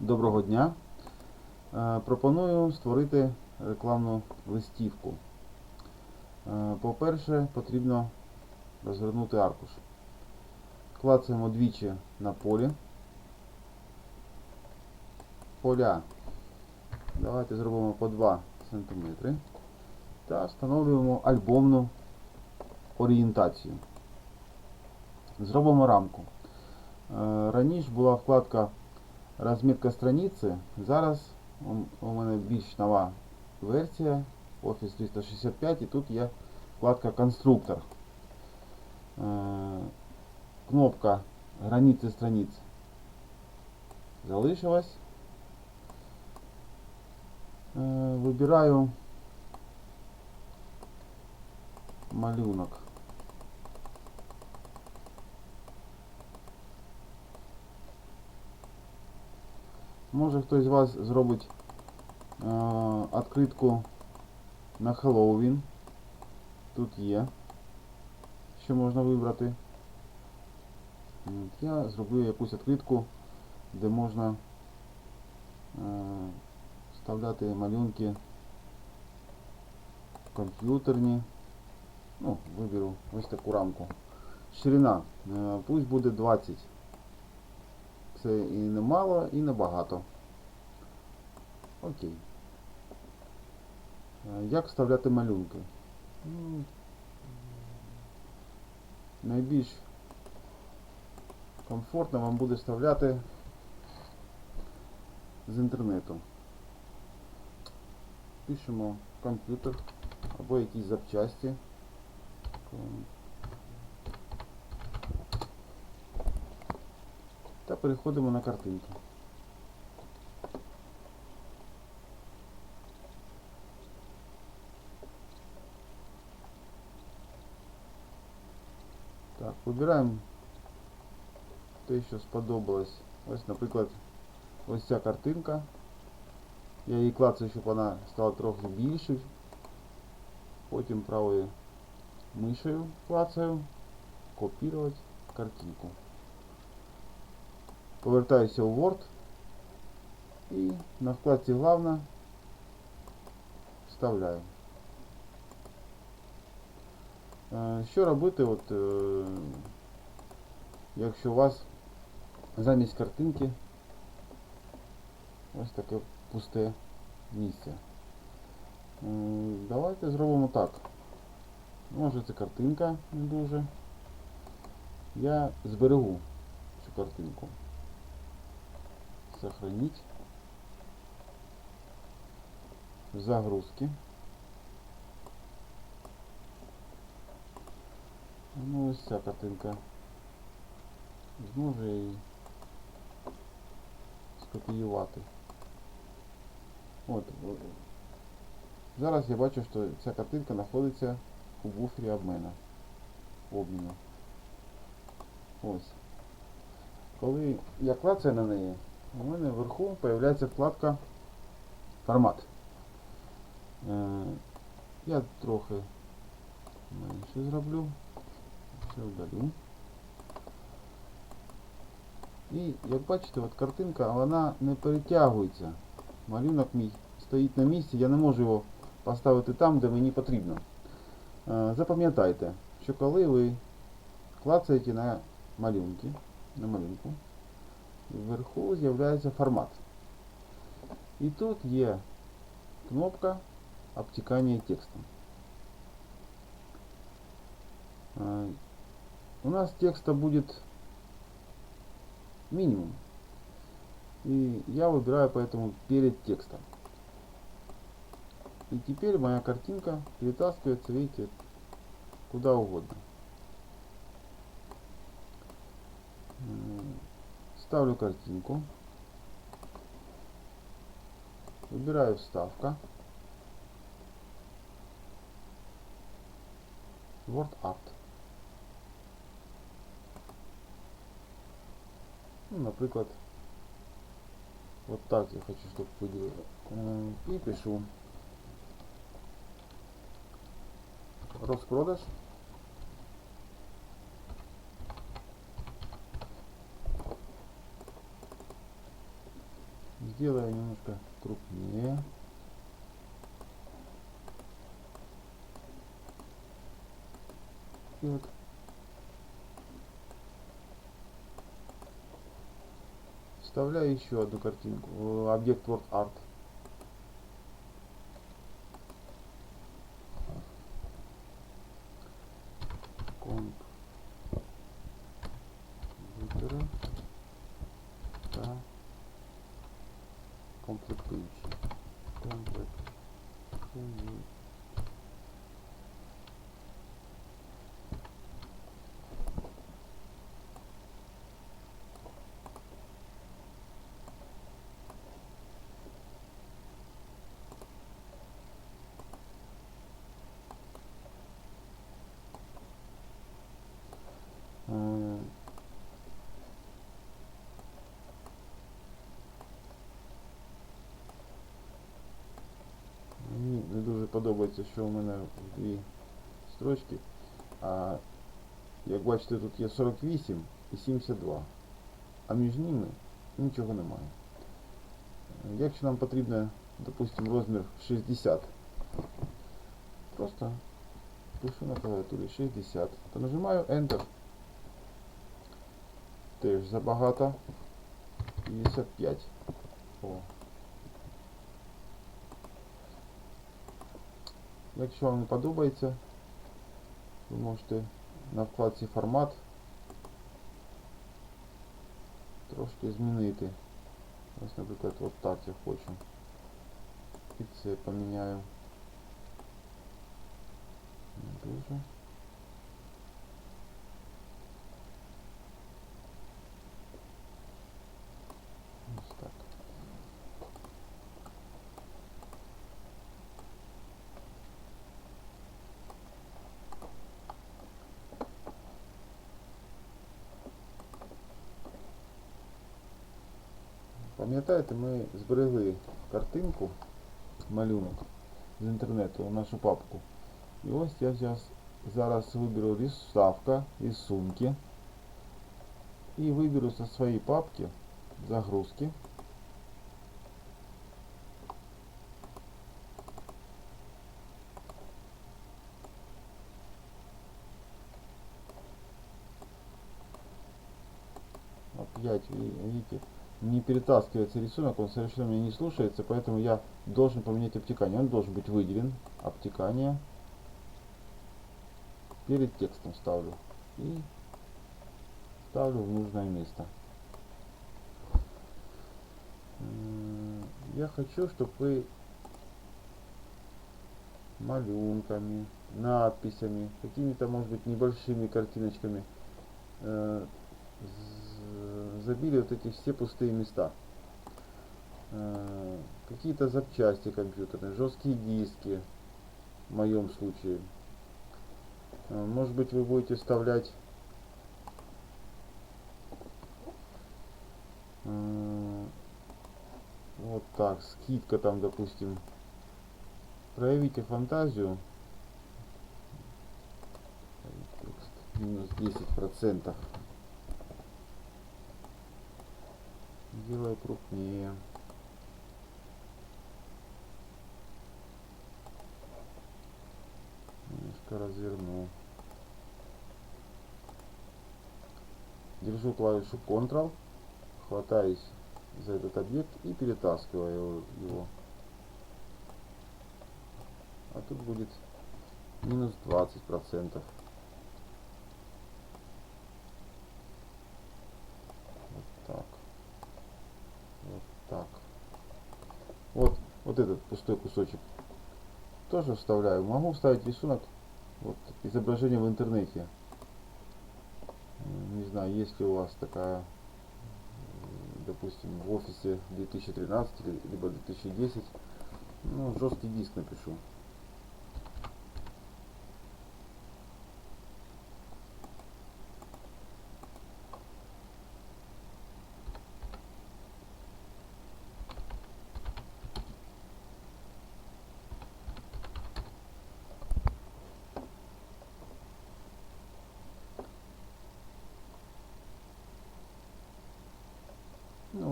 Доброго дня. Е, Пропоную створити рекламну листівку. Е, По-перше, потрібно розгорнути аркуш. Клацаємо двічі на полі. Поля. Давайте зробимо по 2 см. Та встановлюємо альбомну орієнтацію. Зробимо рамку. Е, Раніше була вкладка розмітка страниці. Зараз у- у мене більш нова версія Office 365 і тут є вкладка конструктор. Е, Кнопка границі страниць залишилась. Е, Вибираю малюнок. Може хтось з вас зробить е, відкритку на Хеллоуін. Тут є. Що можна вибрати. Я зроблю якусь відкритку, де можна е, вставляти малюнки комп'ютерні. Ну, виберу ось таку рамку. Ширина. Е, пусть буде 20. Це і не мало, і не багато. Окей. Е, Як вставляти малюнки? Ну, Найбільш комфортно вам буде вставляти з інтернету. Пишемо комп'ютер або якісь запчасті. Та переходимо на картинки. Так, вибираємо те, що сподобалось. Ось, наприклад, ось ця картинка. Я її клацаю, щоб вона стала трохи більшою. Потім правою мишею клацаю. Копірувати картинку. Повертаюся у Word і на вкладці Главна вставляю. Е, Що робити, от, е, якщо у вас замість картинки ось таке пусте місце? Е, Давайте зробимо так. Може це картинка не дуже. Я зберегу цю картинку. Сохранить. Загрузки. Ну ось ця картинка. Зможе її скопіювати. От. Зараз я бачу, що ця картинка знаходиться у буфері обмена. Обміну. Ось. Коли я клацаю на неї, у мене вверху з'являється вкладка формат. Е, я трохи менше зроблю. Це вдалю. І як бачите, от картинка вона не перетягується. Малюнок мій стоїть на місці, я не можу його поставити там, де мені потрібно. Е, Запам'ятайте, що коли ви клацаєте на малюнки, на малюнку, вверху з'являється формат. І тут є кнопка обтекания текстом. А, У нас текста будет минимум. И я выбираю поэтому перед текстом. И теперь моя картинка перетаскивается, видите, куда угодно. Ставлю картинку. Выбираю вставка. Word Art. Ну, наприклад, вот так я хочу, чтобы. М, И пишу. Розпродаж. Сделаю немножко крупнее. Вот вставляю еще одну картинку, э, объект Word Комплектующий. Комплектующий. Подобається, що у мене дві строчки. А як бачите, тут є 48 і 72. А між ними нічого немає. Якщо нам потрібно, допустимо, розмір 60, просто пишу на клавіатурі 60, то нажимаю Enter. Теж забагато. 55. О. Якщо вам не подобається, ви можете на вкладці формат трошки змінити. Ось, наприклад, от так я хочу. І це поміняю. Не дуже. Пам'ятаєте, ми зберегли картинку, малюнок з інтернету у нашу папку. І ось я зараз, зараз виберу рисовка із сумки і виберу со своєї папки загрузки. Опять, ви- видите, не перетаскивается рисунок, он совершенно меня не слушается, поэтому я должен поменять обтекание. Он должен быть выделен, обтекание. Перед текстом ставлю. И ставлю в нужное место. Я хочу, чтобы вы малюнками, надписями, какими-то, может быть, небольшими картиночками э, забили вот эти все пустые места. Э, Какие-то запчасти компьютерные, жесткие диски, в моем случае. Э, Может быть, вы будете вставлять э, вот так, скидка там, допустим. Проявите фантазию. Минус 10 процентов. Делаю крупнее. Немножко разверну. Держу клавишу Ctrl, хватаюсь за этот объект и перетаскиваю его. А тут будет минус 20 процентов. Вот так. Вот так. Вот, этот пустой кусочек тоже вставляю. Могу вставить рисунок, вот изображение в интернете. Не знаю, есть ли у вас такая, допустим, в офисе 2013 или- либо 2010. Ну, жесткий диск напишу.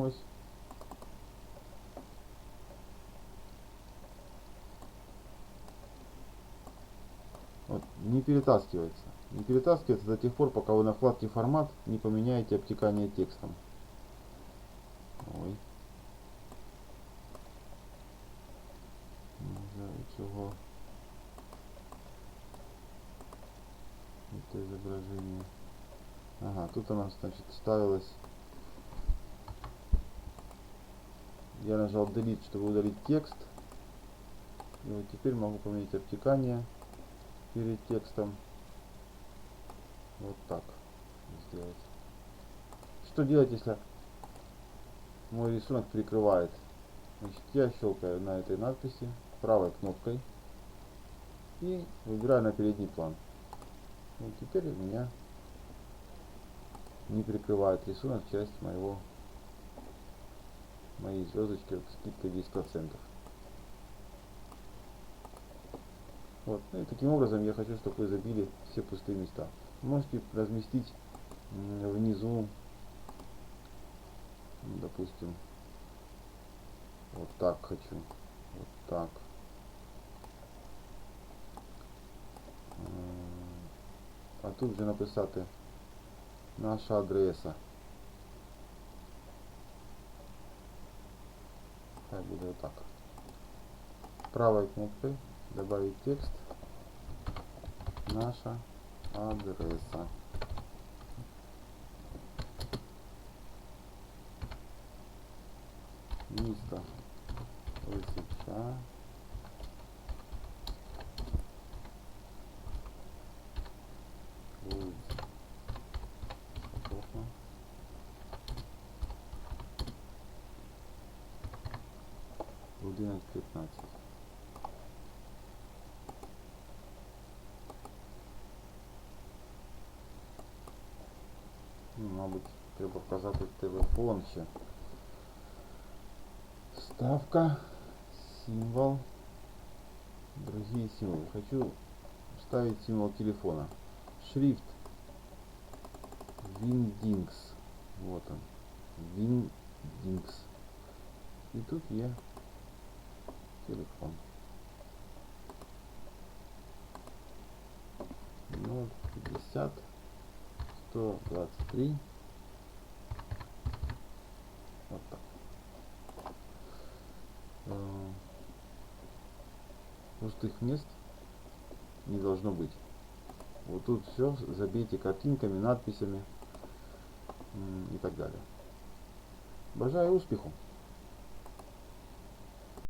чомусь. Не перетаскивается. Не перетаскивается до тех пор, пока вы на вкладке формат не поменяете обтекание текстом. Ой. Не знаю, чего. Это изображение. Ага, тут она, значит, ставилась Я нажал Delete, чтобы удалить текст. И вот теперь могу поменять обтекание перед текстом. Вот так сделать. Что делать, если мой рисунок прикрывает? Значит, я щелкаю на этой надписи правой кнопкой и выбираю на передний план. Вот теперь у меня не прикрывает рисунок часть моего моей звездочки вот, скидка 10%. Вот. Ну и таким образом я хочу, чтобы вы забили все пустые места. Можете разместить внизу, допустим, вот так хочу, вот так. А тут вже написати наша адреса. Хай буде отак. Правой кнопкой добавить текст. Наша адреса. Місто Лисича. 11.15. Ну, мабуть, треба вказати телефон ще. Ставка, символ, другие символы. Хочу ставить символ телефона. Шрифт Виндингс. Вот он. Виндингс. И тут я телефон. 050 123 вот так. Э, пустых мест не должно быть. Вот тут все забейте картинками надписями и так далее. Бажаю успеху